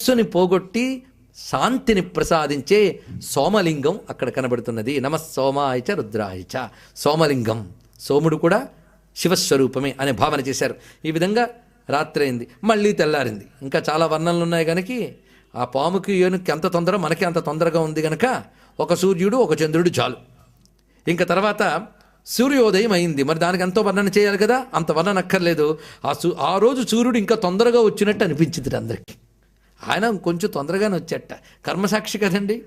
మనస్సుని పోగొట్టి శాంతిని ప్రసాదించే సోమలింగం అక్కడ కనబడుతున్నది. నమ సోమాయచ రుద్రాయచ సోమలింగం. సోముడు కూడా శివస్వరూపమే అనే భావన చేశారు. ఈ విధంగా రాత్రి అయింది. మళ్ళీ తెల్లారింది. ఇంకా చాలా వర్ణనలు ఉన్నాయి కనుక ఆ పాముకి ఏనుక్కి ఎంత తొందర మనకి అంత తొందరగా ఉంది గనక ఒక సూర్యుడు ఒక చంద్రుడు చాలు. ఇంకా తర్వాత సూర్యోదయం అయింది. మరి దానికి ఎంతో వర్ణన చేయాలి కదా? అంత వర్ణన అక్కర్లేదు. ఆ సూ ఆ రోజు సూర్యుడు ఇంకా తొందరగా వచ్చినట్టు అనిపించింది అందరికీ. ఆయన కొంచెం తొందరగానే వచ్చేట. కర్మసాక్షి కదండి?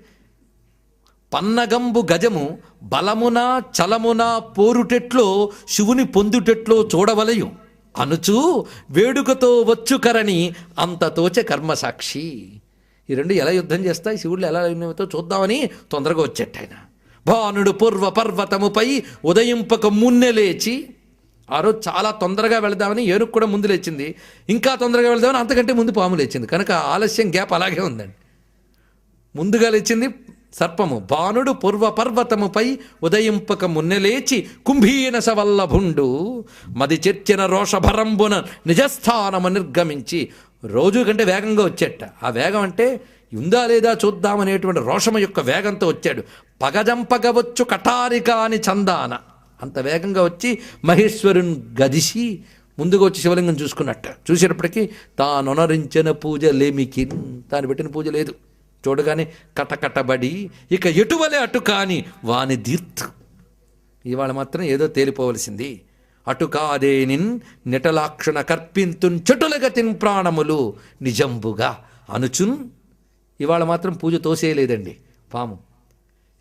పన్నగంబు గజము బలమున చలమున పోరుటెట్లో శివుని పొందుటెట్లో చూడవలయు. అనుచు వేడుకతో వచ్చుకరని అంతతోచ కర్మసాక్షి. ఈ రెండు ఎలా యుద్ధం చేస్తాయి? శివుళ్ళు ఎలా యుద్ధంతో చూద్దామని తొందరగా వచ్చేట ఆయన. భానుడు పూర్వ పర్వతముపై ఉదయింపక మున్నె లేచి ఆ రోజు చాలా తొందరగా వెళదామని ఏనుగు కూడా ముందు లేచింది. ఇంకా తొందరగా వెళదామని అంతకంటే ముందు పాము లేచింది. కనుక ఆలస్యం గ్యాప్ అలాగే ఉందండి. ముందుగా లేచింది సర్పము. బాణుడు పూర్వ పర్వతముపై ఉదయింపక మున్నెలేచి కుంభీన సవల్లభుండు మది చెర్చిన రోషభరంబున నిజస్థానము నిర్గమించి రోజు కంటే వేగంగా వచ్చేట. ఆ వేగం అంటే ఉందా లేదా చూద్దామనేటువంటి రోషము యొక్క వేగంతో వచ్చాడు. పగజంపగవచ్చు కటారికాని చందాన. అంత వేగంగా వచ్చి మహేశ్వరుని గదిసి ముందుగా వచ్చి శివలింగం చూసుకున్నట్ట. చూసేటప్పటికీ తానొనరించిన పూజ లేమికి తాను పెట్టిన పూజ లేదు. చూడగానే కటకటబడి ఇక ఎటువలే అటు కాని వాని దీర్త్ ఇవాళ మాత్రం ఏదో తేలిపోవలసింది. అటు కాదేనిన్ నిటలాక్షణ కర్పింతున్ చెటులగతిన్ ప్రాణములు నిజంబుగా అనుచున్. ఇవాళ మాత్రం పూజ తోసేయలేదండి. పాము.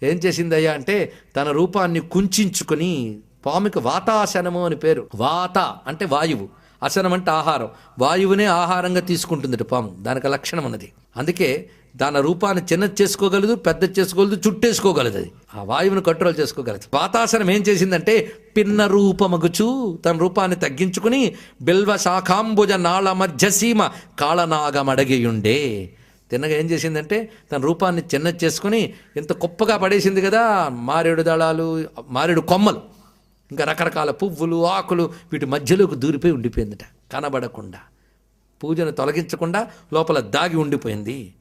ఏం చేసిందయ్యా అంటే తన రూపాన్ని కుంచుకుని పాముకి వాతాసనము అని పేరు. వాత అంటే వాయువు. అసనం అంటే ఆహారం. వాయువునే ఆహారంగా తీసుకుంటుంది పాము. దానికి లక్షణం అన్నది. అందుకే దాని రూపాన్ని చిన్నది చేసుకోగలదు పెద్ద చేసుకోగలదు చుట్టేసుకోగలదు అది. ఆ వాయువుని కంట్రోల్ చేసుకోగలదు. వాతాసనం ఏం చేసిందంటే పిన్న రూపమగుచు తన రూపాన్ని తగ్గించుకుని బిల్వ శాఖాంబుజ నాళ మధ్య సీమ కాళనాగమడగియుండే. తిన్నగా ఏం చేసిందంటే తన రూపాన్ని చిన్నది చేసుకుని ఇంత గొప్పగా పడేసింది కదా మారేడు దళాలు మారేడు కొమ్మలు. ఇంకా రకరకాల పువ్వులు ఆకులు వీటి మధ్యలోకి దూరిపోయి ఉండిపోయిందట. కనబడకుండా. పూజను తొలగించకుండా లోపల దాగి ఉండిపోయింది.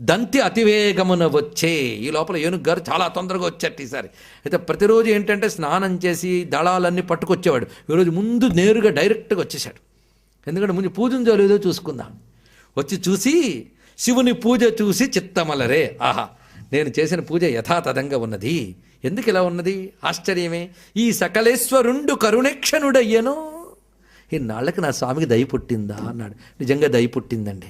దంతి అతివేగమున వచ్చే. ఈ లోపల ఏనుగు గారు చాలా తొందరగా వచ్చారు ఈసారి. అయితే ప్రతిరోజు ఏంటంటే స్నానం చేసి దళాలన్నీ పట్టుకొచ్చేవాడు. ఈరోజు ముందు నేరుగా డైరెక్ట్గా వచ్చేసాడు ఎందుకంటే ముందు పూజను జరగదో చూసుకుందాం. వచ్చి చూసి శివుని పూజ చూసి చిత్తమలరే. ఆహా నేను చేసిన పూజ యథాతథంగా ఉన్నది. ఎందుకు ఇలా ఉన్నది? ఆశ్చర్యమే. ఈ సకలేశ్వరుండు కరుణేక్షణుడయ్యను. ఇన్నాళ్ళకి నా స్వామికి దయ పుట్టిందా? అన్నాడు. నిజంగా దయ పుట్టిందండి.